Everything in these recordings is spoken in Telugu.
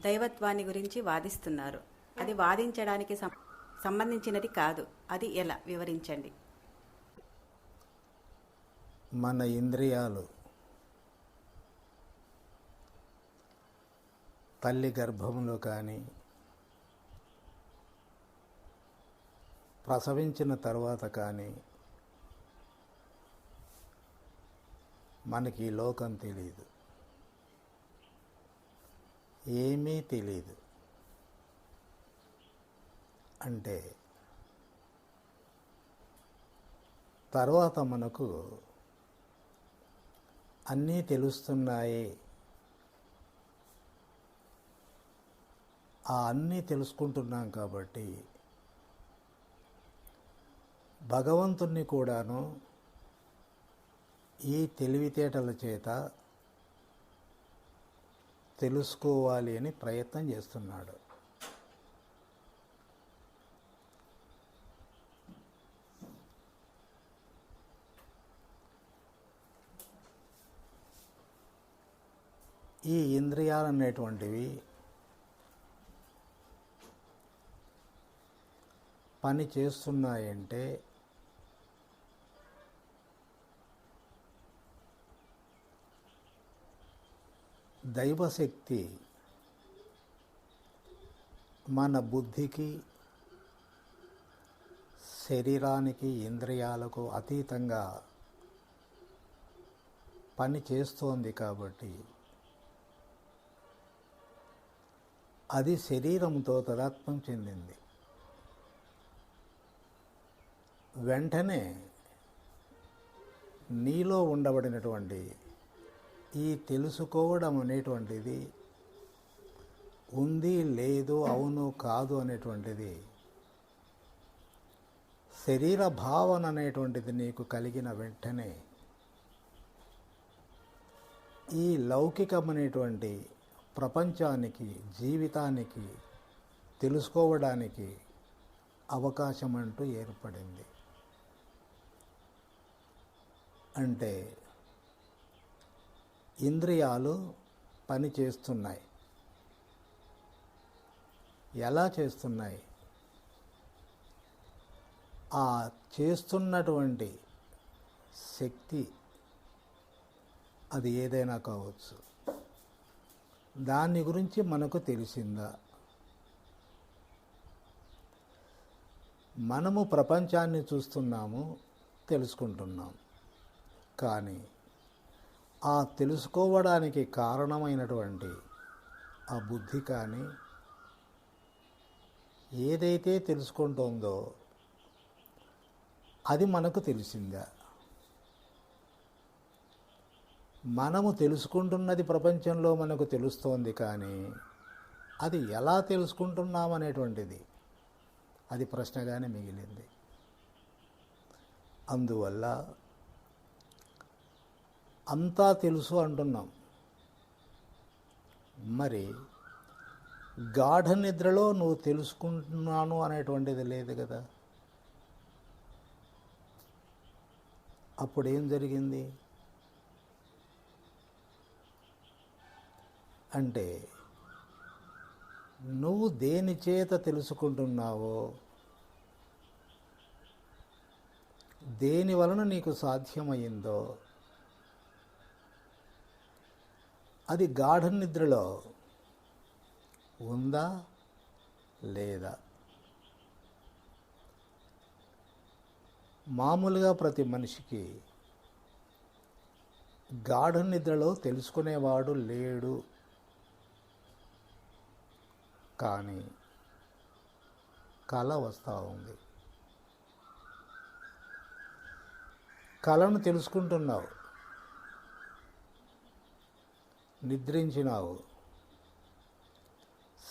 దైవత్వాన్ని గురించి వాదిస్తున్నారు. అది వాదించడానికి సం- సంబంధించినది కాదు. అది ఎలా? వివరించండి. మన ఇంద్రియాలు తల్లి గర్భంలో కానీ ప్రసవించిన తర్వాత కానీ మనకి ఈ లోకం తెలియదు. ఏమీ తెలియదు అంటే తర్వాత మనకు అన్నీ తెలుస్తున్నాయి. ఆ అన్నీ తెలుసుకుంటున్నాం కాబట్టి భగవంతుణ్ణి కూడాను ఈ తెలివితేటల చేత తెలుసుకోవాలి అని ప్రయత్నం చేస్తున్నాడు. ఈ ఇంద్రియాలు అనేటువంటివి పని చేస్తున్నాయంటే దైవశక్తి మన బుద్ధికి శరీరానికి ఇంద్రియాలకు అతీతంగా పని చేస్తోంది కాబట్టి అది శరీరంతో తదాత్మం చెందింది. వెంటనే నీలో ఉండబడినటువంటి ఈ తెలుసుకోవడం అనేటువంటిది ఉంది లేదు అవును కాదు అనేటువంటిది శరీర భావన అనేటువంటిది నీకు కలిగిన వెంటనే ఈ లౌకికమనేటువంటి ప్రపంచానికి జీవితానికి తెలుసుకోవడానికి అవకాశం అంటూ ఏర్పడింది. అంటే ఇంద్రియాలు పని చేస్తున్నాయి. ఎలా చేస్తున్నాయి? ఆ చేస్తున్నటువంటి శక్తి అది ఏదైనా కావచ్చు. దాని గురించి మనకు తెలిసిందా? మనము ప్రపంచాన్ని చూస్తున్నాము తెలుసుకుంటున్నాం. కానీ ఆ తెలుసుకోవడానికి కారణమైనటువంటి ఆ బుద్ధి కానీ ఏదైతే తెలుసుకుంటుందో అది మనకు తెలిసిందా? మనము తెలుసుకుంటున్నది ప్రపంచంలో మనకు తెలుస్తోంది కానీ అది ఎలా తెలుసుకుంటున్నామనేటువంటిది అది ప్రశ్నగానే మిగిలింది. అందువల్ల అంతా తెలుసు అంటున్నాం. మరి గాఢ నిద్రలో నువ్వు తెలుసుకుంటున్నాను అనేటువంటిది లేదు కదా. అప్పుడు ఏం జరిగింది? అంటే నువ్వు దేని చేత తెలుసుకుంటున్నావో దేని వలన నీకు సాధ్యమైందో అది గాఢ నిద్రలో ఉందా లేదా? మామూలుగా ప్రతి మనిషికి గాఢ నిద్రలో తెలుసుకునేవాడు లేడు. కానీ కళ వస్తూ ఉంది. కళను తెలుసుకుంటున్నావు. నిద్రించినావు.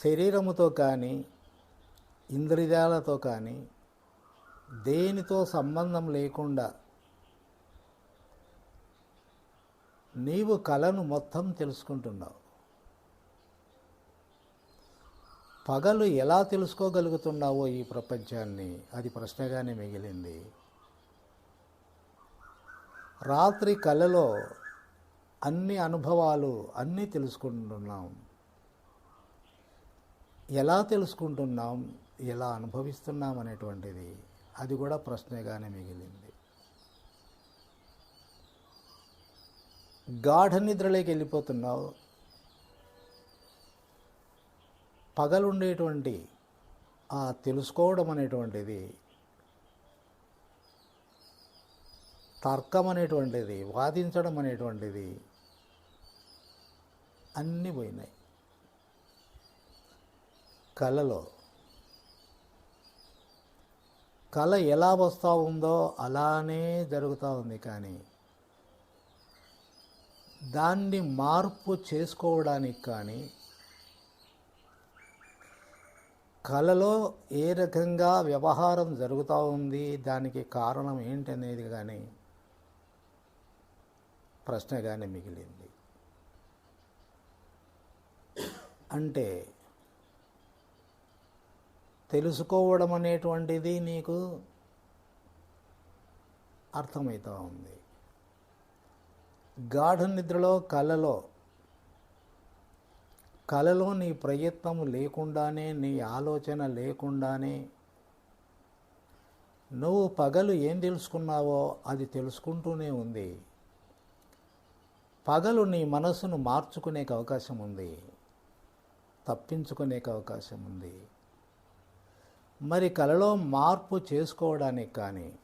శరీరముతో కానీ ఇంద్రియాలతో కానీ దేనితో సంబంధం లేకుండా నీవు కళను మొత్తం తెలుసుకుంటున్నావు. పగలు ఎలా తెలుసుకోగలుగుతున్నావో ఈ ప్రపంచాన్ని? అది ప్రశ్నగానే మిగిలింది. రాత్రి కళలో అన్ని అనుభవాలు అన్నీ తెలుసుకుంటున్నాం. ఎలా తెలుసుకుంటున్నాం ఎలా అనుభవిస్తున్నాం అనేటువంటిది అది కూడా ప్రశ్నగానే మిగిలింది. గాఢ నిద్రలోకి వెళ్ళిపోతున్నావు. పగలుండేటువంటి ఆ తెలుసుకోవడం అనేటువంటిది తర్కం అనేటువంటిది వాదించడం అనేటువంటిది అన్నీ పోయినాయి. కళలో కళ ఎలా వస్తూ ఉందో అలానే జరుగుతూ ఉంది కానీ దాన్ని మార్పు చేసుకోవడానికి కానీ కళలో ఏ రకంగా వ్యవహారం జరుగుతూ ఉంది దానికి కారణం ఏంటనేది కానీ ప్రశ్నగానే మిగిలింది. అంటే తెలుసుకోవడం అనేటువంటిది నీకు అర్థమవుతూ ఉంది. గాఢ నిద్రలో కళలో కళలో నీ ప్రయత్నం లేకుండానే నీ ఆలోచన లేకుండానే నువ్వు పగలు ఏం తెలుసుకున్నావో అది తెలుసుకుంటూనే ఉంది. పగలు నీ మనసును మార్చుకునే అవకాశం ఉంది. తప్పించుకునే అవకాశం ఉంది. మరి కలలో మార్పు చేసుకోవడానికి కానీ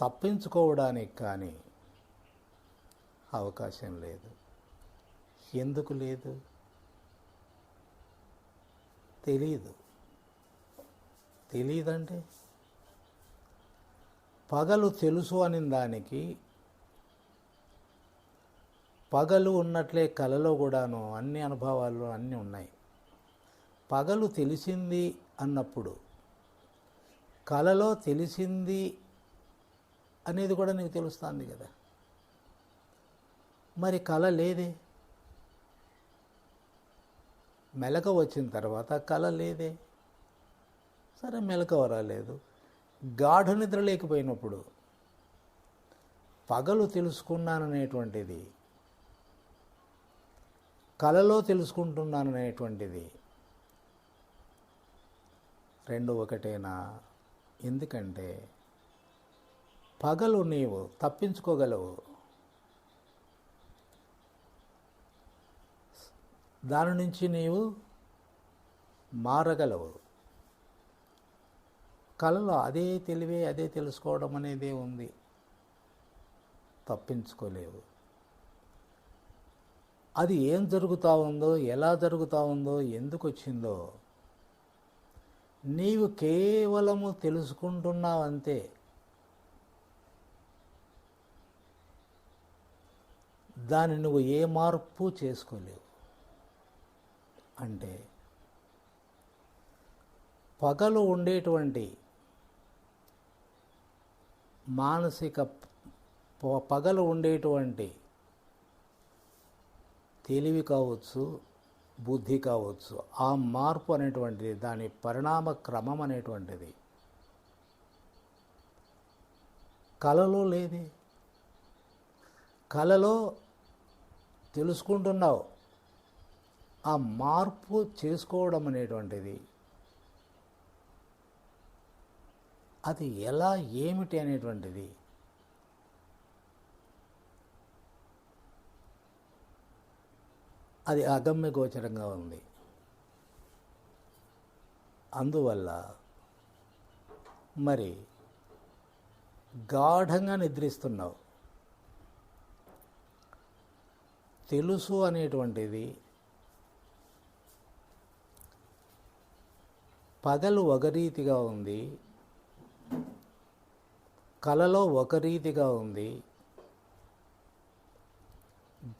తప్పించుకోవడానికి కానీ అవకాశం లేదు. ఎందుకు లేదు? తెలీదు. తెలీదంటే? పగలు తెలుసు అని దానికి పగలు ఉన్నట్లే కలలో కూడాను అన్ని అనుభవాలు అన్నీ ఉన్నాయి. పగలు తెలిసింది అన్నప్పుడు కలలో తెలిసింది అనేది కూడా నీకు తెలుస్తుంది కదా. మరి కళ లేదే? మెలక వచ్చిన తర్వాత కళ లేదే? సరే మెలకువ రాలేదు గాఢ నిద్ర లేకపోయినప్పుడు పగలు తెలుసుకున్నాననేటువంటిది కళలో తెలుసుకుంటున్నాను అనేటువంటిది రెండు ఒకటేనా? ఎందుకంటే పగలు నీవు తప్పించుకోగలవు. దాని నుంచి నీవు మారగలవు. కళలో అదే తెలివే అదే తెలుసుకోవడం అనేదే ఉంది. తప్పించుకోలేవు. అది ఏం జరుగుతూ ఉందో ఎలా జరుగుతూ ఉందో ఎందుకు వచ్చిందో నీవు కేవలము తెలుసుకుంటున్నావంతే దాన్ని నువ్వు ఏ మార్పు చేసుకోలేవు. అంటే పగలు ఉండేటువంటి మానసిక ప- పగలు ఉండేటువంటి తెలివి కావచ్చు బుద్ధి కావచ్చు ఆ మార్పు అనేటువంటిది దాని పరిణామ క్రమం అనేటువంటిది. కళలో లేదే. కళలో తెలుసుకుంటున్నావు. ఆ మార్పు చేసుకోవడం అనేటువంటిది. అది ఎలా ఏమిటి అనేటువంటిది. అది అగమ్య గోచరంగా ఉంది. అందువల్ల మరి గాఢంగా నిద్రిస్తున్నావు. తెలుసు అనేటువంటిది పగలు ఒక రీతిగా ఉంది. కలలో ఒక రీతిగా ఉంది.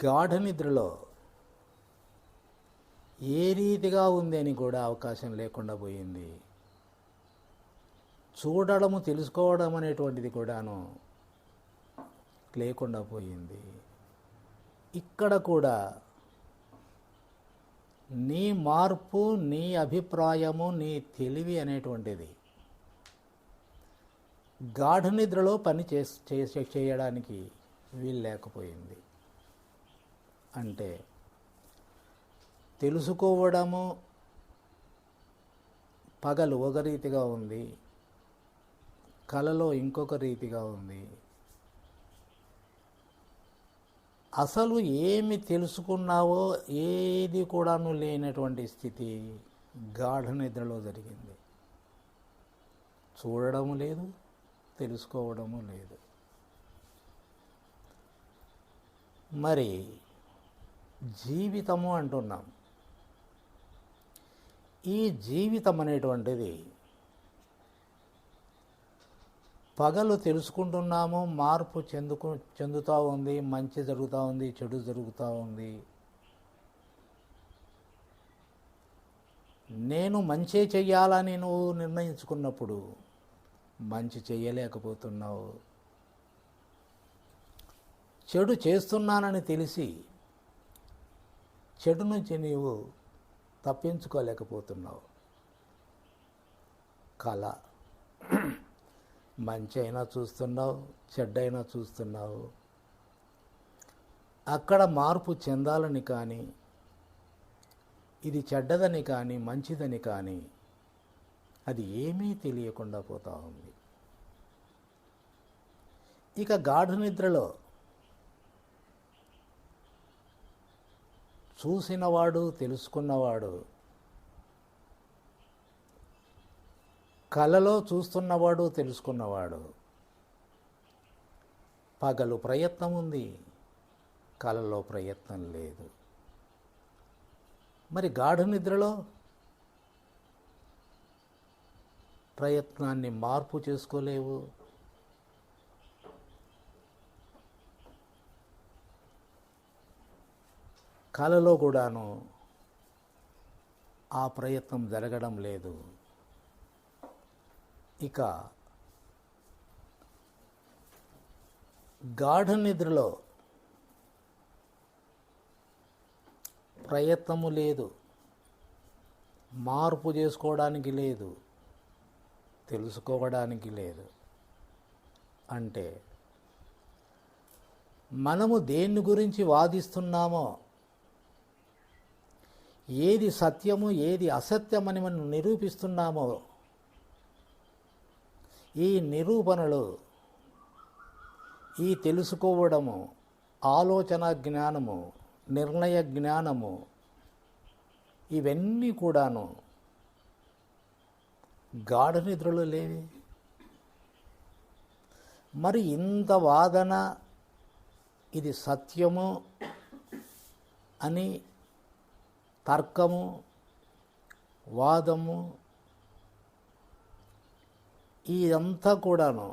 గాఢ నిద్రలో ఏ రీతిగా ఉంది అని కూడా అవకాశం లేకుండా పోయింది. చూడడము తెలుసుకోవడం అనేటువంటిది కూడాను లేకుండా పోయింది. ఇక్కడ కూడా నీ మార్పు నీ అభిప్రాయము నీ తెలివి అనేటువంటిది గాఢ నిద్రలో పని చేస్- చేయడానికి వీలు లేకపోయింది. అంటే తెలుసుకోవడము పగలు ఒక రీతిగా ఉంది కలలో ఇంకొక రీతిగా ఉంది. అసలు ఏమి తెలుసుకున్నావో ఏది కూడాను లేనటువంటి స్థితి గాఢ నిద్రలో జరిగింది. చూడడము లేదు తెలుసుకోవడము లేదు. మరి జీవితము అంటున్నాం. ఈ జీవితం అనేటువంటిది పగలు తెలుసుకుంటున్నాము మార్పు చెందుకు చెందుతూ ఉంది మంచి జరుగుతూ ఉంది చెడు జరుగుతూ ఉంది. నేను మంచి చెయ్యాలని నువ్వు నిర్ణయించుకున్నప్పుడు మంచి చెయ్యలేకపోతున్నావు. చెడు చేస్తున్నానని తెలిసి చెడు నుంచి నీవు తప్పించుకోలేకపోతున్నావు. కళ. మంచి అయినా చూస్తున్నావు చెడ్డైనా చూస్తున్నావు. అక్కడ మార్పు చెందాలని కానీ ఇది చెడ్డదని కానీ మంచిదని కానీ అది ఏమీ తెలియకుండా పోతా ఉంది. ఇక గాఢ నిద్రలో చూసినవాడు తెలుసుకున్నవాడు. కలలో చూస్తున్నవాడు తెలుసుకున్నవాడు. పగలు ప్రయత్నం ఉంది కలలో ప్రయత్నం లేదు. మరి గాఢ నిద్రలో ప్రయత్నాన్ని మార్పు చేసుకోలేవు. కళలో కూడాను ఆ ప్రయత్నం జరగడం లేదు. ఇక గాఢ నిద్రలో ప్రయత్నము లేదు. మార్పు చేసుకోవడానికి లేదు. తెలుసుకోవడానికి లేదు. అంటే మనము దేని గురించి వాదిస్తున్నామో ఏది సత్యము ఏది అసత్యమని మనం నిరూపిస్తున్నామో ఈ నిరూపణలు ఈ తెలుసుకోవడము ఆలోచన జ్ఞానము నిర్ణయ జ్ఞానము ఇవన్నీ కూడాను గాఢ నిద్రలు లేవి. మరి ఇంత వాదన ఇది సత్యము అని తర్కము వాదము ఇదంతా కూడాను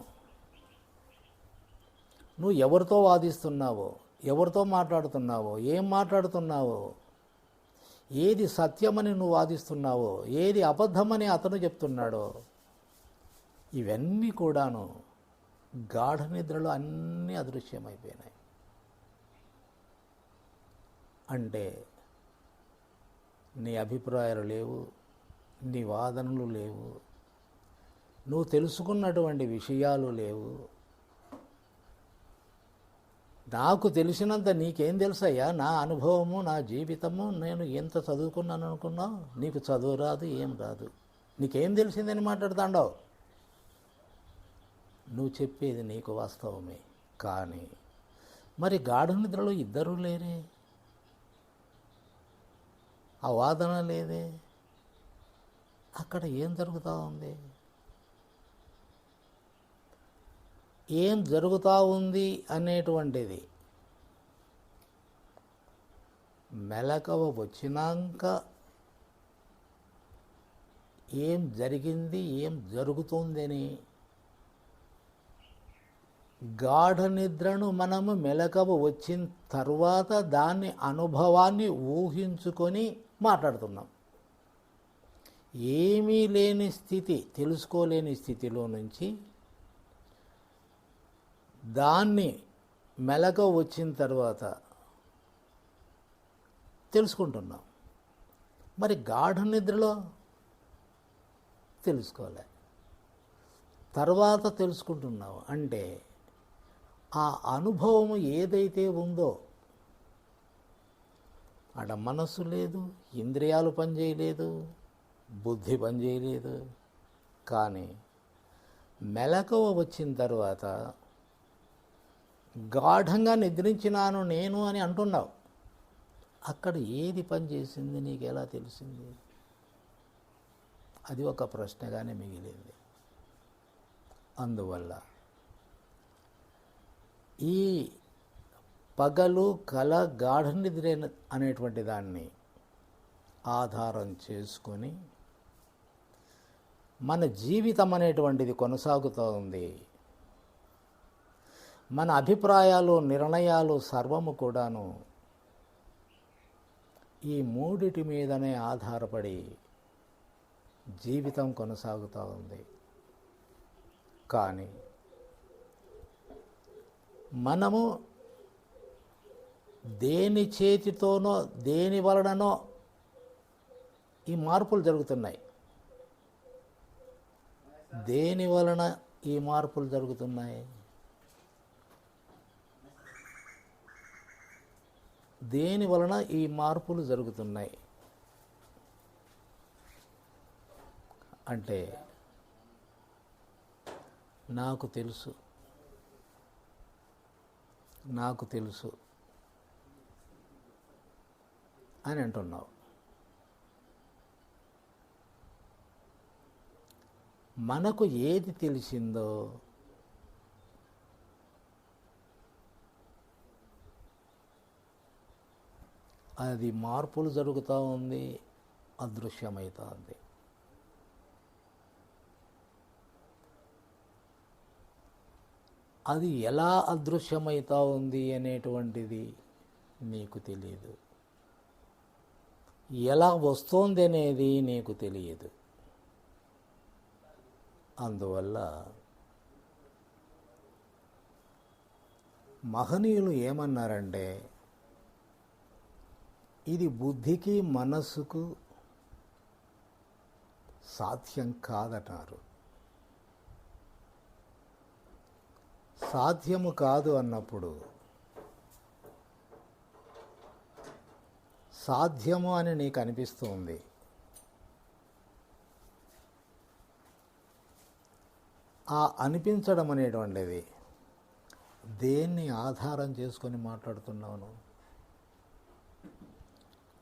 నువ్వు ఎవరితో వాదిస్తున్నావో ఎవరితో మాట్లాడుతున్నావో ఏం మాట్లాడుతున్నావో ఏది సత్యమని నువ్వు వాదిస్తున్నావో ఏది అబద్ధమని అతను చెప్తున్నాడో ఇవన్నీ కూడాను గాఢ నిద్రలో అన్నీ అదృశ్యమైపోయినాయి. అంటే నీ అభిప్రాయాలు లేవు నీ వాదనలు లేవు నువ్వు తెలుసుకున్నటువంటి విషయాలు లేవు. నాకు తెలిసినంత నీకేం తెలుసయ్యా? నా అనుభవము నా జీవితము నేను ఎంత చదువుకున్నాను అనుకున్నావు నీకు చదువు రాదు ఏం రాదు. నీకేం తెలిసిందని మాట్లాడుతాండవు? నువ్వు చెప్పేది నీకు వాస్తవమే. కానీ మరి గాఢ నిద్రలో ఇద్దరూ లేరే? ఆ వాదన లేదే. అక్కడ ఏం జరుగుతూ ఉంది? ఏం జరుగుతూ ఉంది అనేటువంటిది మెలకవ వచ్చినాక ఏం జరిగింది ఏం జరుగుతుందని గాఢ నిద్రను మనము మెలకవ వచ్చిన తర్వాత దాన్ని అనుభవాన్ని ఊహించుకొని మాట్లాడుతున్నాం. ఏమీ లేని స్థితి తెలుసుకోలేని స్థితిలో నుంచి దాన్ని మెలక వచ్చిన తర్వాత తెలుసుకుంటున్నాం. మరి గాఢ నిద్రలో తెలుసుకోలే. తర్వాత తెలుసుకుంటున్నావు అంటే ఆ అనుభవం ఏదైతే ఉందో ఆడ మనస్సు లేదు ఇంద్రియాలు పనిచేయలేదు బుద్ధి పనిచేయలేదు. కానీ మెలకువ వచ్చిన తర్వాత గాఢంగా నిద్రించినాను నేను అని అంటున్నావు. అక్కడ ఏది పనిచేసింది నీకు ఎలా తెలిసింది? అది ఒక ప్రశ్నగానే మిగిలింది. అందువల్ల ఈ పగలు కల గాఢ నిద్ర అనేటువంటి దాన్ని ఆధారం చేసుకొని మన జీవితం అనేటువంటిది కొనసాగుతూ ఉంది. మన అభిప్రాయాలు నిర్ణయాలు సర్వము కూడాను ఈ మూడిటి మీదనే ఆధారపడి జీవితం కొనసాగుతూ ఉంది. కానీ మనము దేని చేతితోనో దేని వలననో ఈ మార్పులు జరుగుతున్నాయి. దేని వలన ఈ మార్పులు జరుగుతున్నాయి? దేని వలన ఈ మార్పులు జరుగుతున్నాయి? అంటే నాకు తెలుసు. నాకు తెలుసు. అని అంటున్నావు. మనకు ఏది తెలిసిందో అది మార్పులు జరుగుతూ ఉంది అదృశ్యమవుతూ ఉంది అది ఎలా అదృశ్యమవుతా ఉంది అనేటువంటిది నీకు తెలియదు ఎలా వస్తోంది అనేది నీకు తెలియదు. అందువల్ల మహనీయులు ఏమన్నారంటే ఇది బుద్ధికి మనస్సుకు సాధ్యం కాదన్నారు. సాధ్యము కాదు అన్నప్పుడు సాధ్యము అని నీకు అనిపిస్తుంది. ఆ అనిపించడం అనేటువంటిది. దేన్ని ఆధారం చేసుకొని మాట్లాడుతున్నాను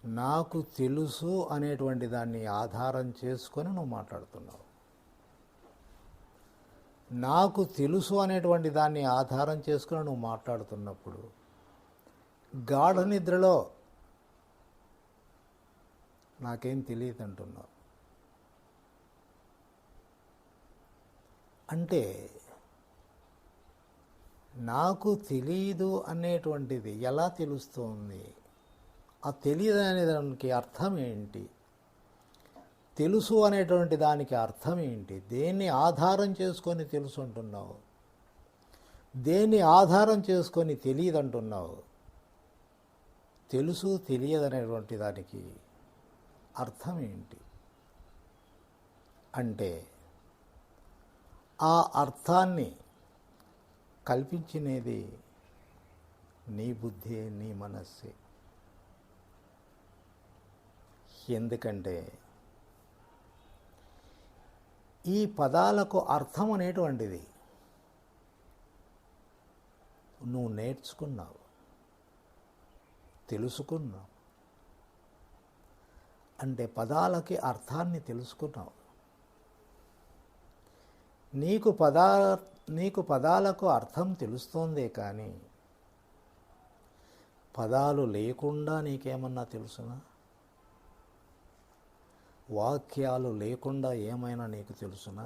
నాకు తెలుసు అనేటువంటి దాన్ని ఆధారం చేసుకొని నువ్వు మాట్లాడుతున్నావు. నాకు తెలుసు అనేటువంటి దాన్ని ఆధారం చేసుకొని నువ్వు మాట్లాడుతున్నప్పుడు గాఢ నిద్రలో నాకేం తెలియదు అంటున్నావు. అంటే నాకు తెలియదు అనేటువంటిది ఎలా తెలుస్తోంది? ఆ తెలియదు అనే దానికి అర్థం ఏంటి? తెలుసు అనేటువంటి దానికి అర్థం ఏంటి? దేన్ని ఆధారం చేసుకొని తెలుసు అంటున్నావు? దేన్ని ఆధారం చేసుకొని తెలియదు అంటున్నావు? తెలుసు తెలియదు అనేటువంటి దానికి అర్థం ఏంటి అంటే ఆ అర్థాన్ని కల్పించినది నీ బుద్ధి నీ మనస్సే. ఎందుకంటే ఈ పదాలకు అర్థం అనేటువంటిది నువ్వు నేర్చుకున్నావు తెలుసుకున్నావు అంటే పదాలకి అర్థాన్ని తెలుసుకున్నావు. నీకు పదా నీకు పదాలకు అర్థం తెలుస్తోందే కానీ పదాలు లేకుండా నీకేమన్నా తెలుసునా? వాక్యాలు లేకుండా ఏమైనా నీకు తెలుసునా?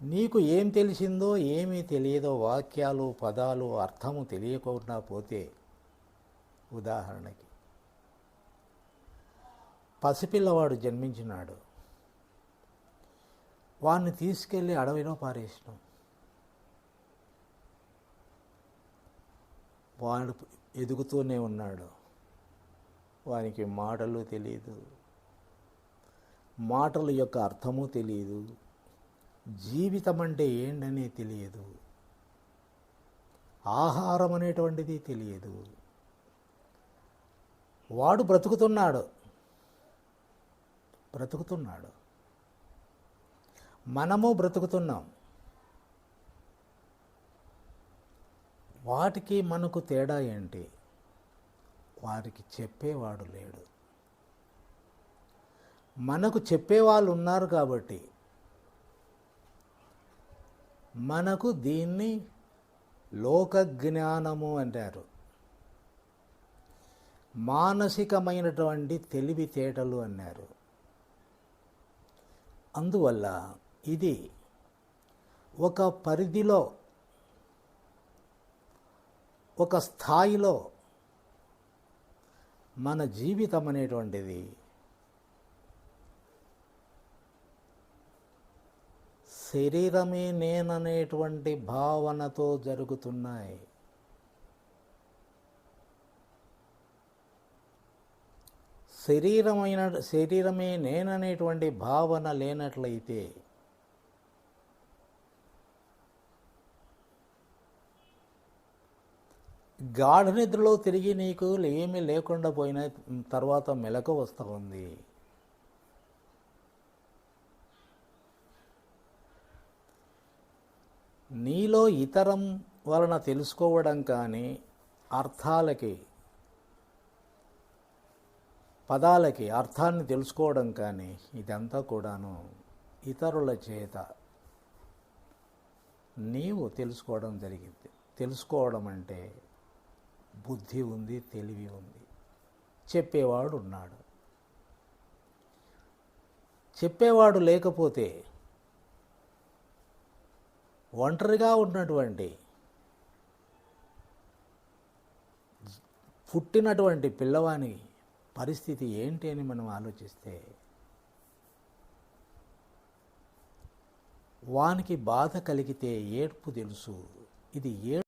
నీకు ఏం తెలిసిందో ఏమీ తెలియదో వాక్యాలు పదాలు అర్థము తెలియకుండా పోతే ఉదాహరణకి పసిపిల్లవాడు జన్మించినాడు. వాడిని తీసుకెళ్ళి అడవిలో పారేసినాం. వాడు ఎదుగుతూనే ఉన్నాడు. వానికి మాటలు తెలియదు మాటల యొక్క అర్థము తెలియదు జీవితం అంటే ఏంటనే తెలియదు. ఆహారం అనేటువంటిది తెలియదు. వాడు బ్రతుకుతున్నాడు. బ్రతుకుతున్నాడు. మనము బ్రతుకుతున్నాం. వాటికి మనకు తేడా ఏంటి? వారికి చెప్పేవాడు లేడు. మనకు చెప్పేవాళ్ళు ఉన్నారు కాబట్టి మనకు దీన్ని లోక జ్ఞానము అంటారు. మానసికమైనటువంటి తెలివితేటలు అన్నారు. అందువల్ల ఇది ఒక పరిధిలో ఒక స్థాయిలో మన జీవితం అనేటువంటిది శరీరమే నేననేటువంటి భావనతో జరుగుతున్నాయి. శరీరమైన శరీరమే నేననేటువంటి భావన లేనట్లయితే గాఢ నిద్రలో తిరిగి నీకు ఏమీ లేకుండా పోయిన తర్వాత మెలకు వస్తూ ఉంది. నీలో ఇతరం వలన తెలుసుకోవడం కానీ అర్థాలకి పదాలకి అర్థాన్ని తెలుసుకోవడం కానీ ఇదంతా కూడాను ఇతరుల చేత నీవు తెలుసుకోవడం జరిగింది. తెలుసుకోవడం అంటే బుద్ధి ఉంది తెలివి ఉంది. చెప్పేవాడు ఉన్నాడు. చెప్పేవాడు లేకపోతే ఒంటరిగా ఉన్నటువంటి పుట్టినటువంటి పిల్లవాని పరిస్థితి ఏంటి అని మనం ఆలోచిస్తే వానికి బాధ కలిగితే ఏడ్పు తెలుసు. ఇది ఏడు